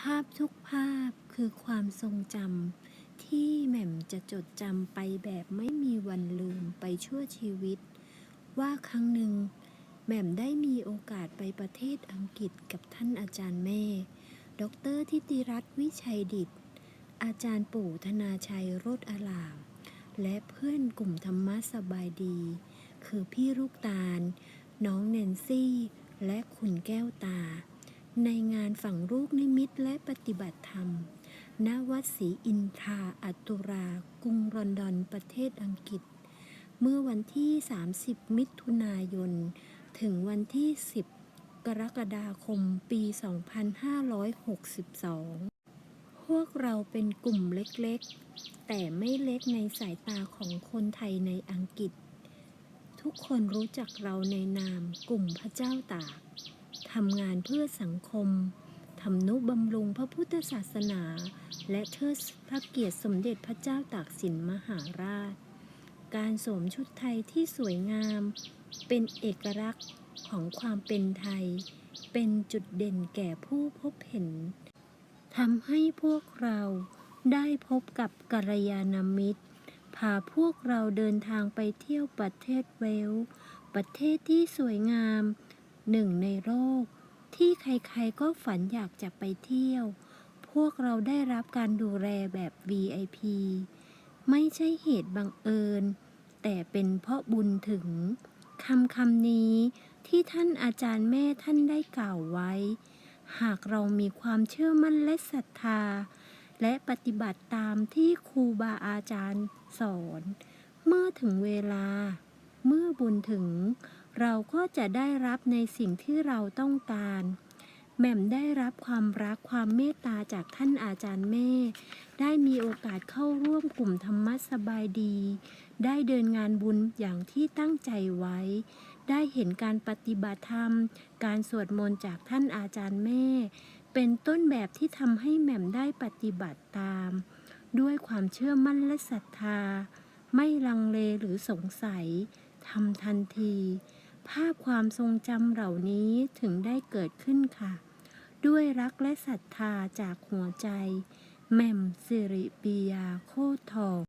ภาพทุกภาพคือความทรงจำที่แหม่มจะจดจำไปแบบไม่มีวันลืมไปชั่วชีวิต ว่าครั้งหนึ่งแหม่มได้มีโอกาสไปประเทศอังกฤษกับท่านอาจารย์แม่ ดรทิติรัตน์วิชัยดิต อาจารย์ปู่ธนาชัยโรดอาราม และเพื่อนกลุ่มธรรมะสบายดี คือพี่ลูกตาล น้องแนนซี่ และคุณแก้วตา ในงานฝั่งลูกนิมิตและปฏิบัติธรรม ณ วัดศรีอินทราอัตุรา กรุงลอนดอนประเทศอังกฤษ เมื่อวันที่ 30 มิถุนายน ถึงวันที่ 10 กรกฎาคมปี 2562 พวกเราเป็นกลุ่มเล็กๆ แต่ไม่เล็กในสายตาของคนไทยในอังกฤษ ทุกคนรู้จักเราในนามกลุ่มพระเจ้าตาก ทำงานเพื่อสังคมทำนุบำรุงพระพุทธศาสนา และเทิดพระเกียรติสมเด็จพระเจ้าตากสินมหาราช การสวมชุดไทยที่สวยงาม เป็นเอกลักษณ์ของความเป็นไทย เป็นจุดเด่นแก่ผู้พบเห็นทำให้พวกเราได้พบกับกัลยาณมิตร พาพวกเราเดินทางไปเที่ยวประเทศเวล ประเทศที่สวยงาม หนึ่งในโลกที่ใครๆก็ฝันอยากจะไปเที่ยว พวกเราได้รับการดูแลแบบ VIP ไม่ใช่เหตุบังเอิญ แต่เป็นเพราะบุญถึงคำคำนี้ที่ท่านอาจารย์แม่ท่านได้กล่าวไว้ หากเรามีความเชื่อมั่นและศรัทธา และปฏิบัติตามที่ครูบาอาจารย์สอน เมื่อถึงเวลา เมื่อบุญถึง เราก็จะได้รับในสิ่งที่เราต้องการ แหม่มได้รับความรักความเมตตาจากท่านอาจารย์แม่ได้มีโอกาสเข้าร่วมกลุ่มธรรมะสบายดี ได้เดินงานบุญอย่างที่ตั้งใจไว้ ได้เห็นการปฏิบัติธรรม การสวดมนต์จากท่านอาจารย์แม่เป็นต้นแบบที่ทำให้แหม่มได้ปฏิบัติตาม ด้วยความเชื่อมั่นและศรัทธา ไม่ลังเลหรือสงสัยทำทันที ภาพความทรงจำเหล่านี้ถึงได้เกิดขึ้นค่ะ ด้วยรักและศรัทธาจากหัวใจแหม่มสิริปียาโคตรทอง